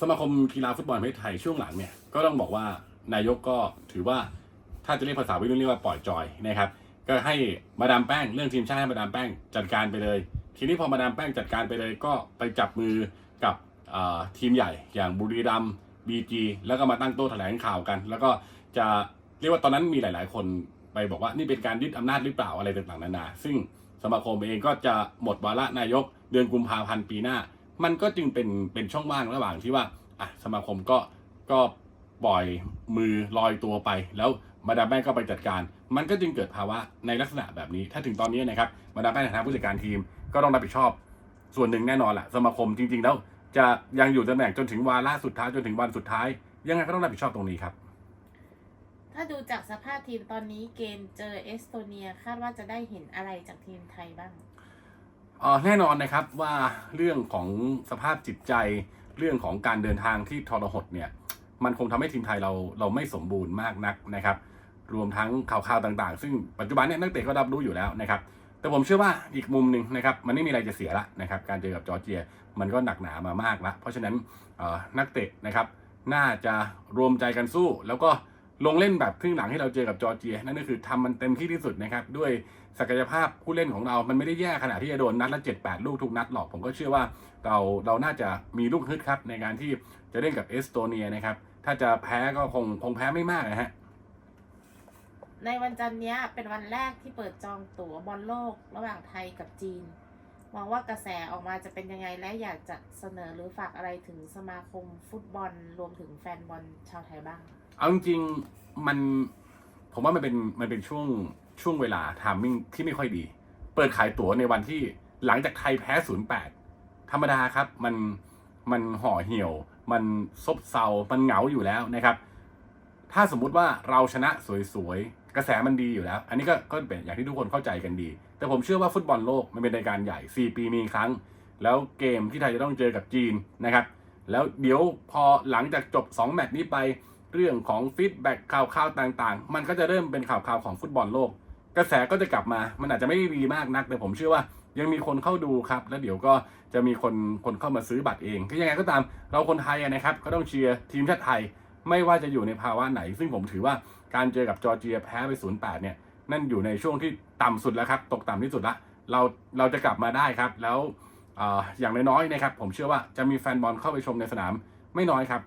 สมาคมกีฬาฟุตบอลประเทศไทยช่วงหลังเนี่ยก็ต้องบอกว่านายกก็ถือว่าถ้าจะเรียกภาษาวัยรุ่นเรียกว่าปล่อยจอยนะครับก็ให้มาดามแป้งเรื่องทีมชาติให้มาดามแป้งจัดการไปเลย ทีนี้พอมาดามแป้งจัดการไปเลยก็ไปจับมือกับทีมใหญ่ อย่างบุรีรัมย์บีจีแล้วก็มาตั้งโต๊ะแถลงข่าวกัน แล้วก็จะเรียกว่าตอนนั้นมีหลาย ๆ คนไปบอกว่านี่เป็นการยึดอำนาจหรือเปล่าอะไรต่างๆนานา ซึ่งสมาคมเองก็จะหมดวาระนายกเดือนกุมภาพันธ์ปีหน้า มันก็จึงเป็นเป็นช่องว่างระหว่างที่ว่าอะสมาคมก็ก็ปล่อยมือลอยตัวไป แล้วมาดามแป้งก็ไปจัดการ มันก็จึงเกิดภาวะในลักษณะแบบนี้ ถ้าถึงตอนนี้นะครับมาดามแป้งในฐานะผู้จัดการทีมก็ต้องรับผิดชอบ ส่วนหนึ่งแน่นอนแหละสมาคมจริง ๆ แล้ว จะยังอยู่ตำแหน่งจนถึงวาระสุดท้ายจนถึงวันสุดท้าย ยังไงก็ต้องรับผิดชอบตรงนี้ครับ ถ้าดูจากสภาพทีมตอนนี้เกมเจอเอสโตเนียคาดว่าจะได้เห็นอะไรจากทีมไทยบ้าง แน่นอนนะครับว่าเรื่องของสภาพจิตใจเรื่องของการเดินทางที่ทรหดเนี่ยมันคงทำให้ทีมไทยเราเราไม่สมบูรณ์มากนักนะครับ รวมทั้งข่าวๆต่างๆ ซึ่งปัจจุบันเนี่ยนักเตะก็รับรู้อยู่แล้วนะครับ แต่ผมเชื่อว่าอีกมุมหนึ่งนะครับ มันไม่มีอะไรจะเสียละนะครับ การเจอกับจอร์เจียมันก็หนักหนามามากละเพราะฉะนั้นนักเตะนะครับ น่าจะรวมใจกันสู้แล้วก็ ลงเล่นแบบครึ่งหลังที่เราเจอกับจอร์เจียนั่นก็คือทำมันเต็มที่ที่สุดนะครับ ด้วยศักยภาพผู้เล่นของเรา มันไม่ได้แย่ขนาดที่จะโดนนัดละเจ็ดแปดลูกทุกนัดหรอกผมก็เชื่อว่าเราเราน่าจะมีลูกฮึดครับ ในการที่จะเล่นกับเอสโตเนียนะครับ ถ้าจะแพ้ก็คงคงแพ้ไม่มากนะฮะในวันจันทร์นี้เป็นวันแรกที่เปิดจองตั๋วบอลโลกระหว่างไทยกับจีน หวังว่ากระแสออกมาจะเป็นยังไงและอยากจะเสนอหรือฝากอะไรถึงสมาคมฟุตบอลรวมถึงแฟนบอลชาวไทยบ้าง เอาจริงๆมันผมว่ามันเป็นมันเป็นช่วงช่วงเวลาทามมิ่งที่ไม่ค่อยดี เปิดขายตั๋วในวันที่หลังจากไทยแพ้ 0-8 ธรรมดาครับ มันมันห่อเหี่ยว มันซบเซา มันเหงาอยู่แล้วนะครับ ถ้าสมมุติว่าเราชนะสวยๆ กระแสมันดีอยู่แล้ว อันนี้ก็ก็เป็นอย่างที่ทุกคนเข้าใจกันดี แต่ผมเชื่อว่าฟุตบอลโลกมันเป็นรายการใหญ่ 4 ปีมีครั้ง แล้วเกมที่ไทยจะต้องเจอกับจีนนะครับ แล้วเดี๋ยวพอหลังจากจบ 2 แมตช์นี้ไปเรื่องของฟีดแบ็กข่าวๆต่างๆ มันก็จะเริ่มเป็นข่าวๆของฟุตบอลโลก กระแสก็จะกลับมา มันอาจจะไม่ดีมากนัก แต่ผมเชื่อว่ายังมีคนเข้าดูครับ แล้วเดี๋ยวก็จะมีคนคนเข้ามาซื้อบัตรเองก็ยังไงก็ตามเราคนไทยนะครับ ก็ต้องเชียร์ทีมชาติไทย ไม่ว่าจะอยู่ในภาวะไหน ซึ่งผมถือว่าการเจอกับจอร์เจียแพ้ไป 0-8 เนี่ย นั่นอยู่ในช่วงที่ต่ำสุดแล้วครับ ตกต่ำที่สุดละ เราเราจะกลับมาได้ครับ แล้วออย่างน้อยๆนะครับ ผมเชื่อว่าจะมีแฟนบอลเข้าไปชมในสนามไม่น้อยครับ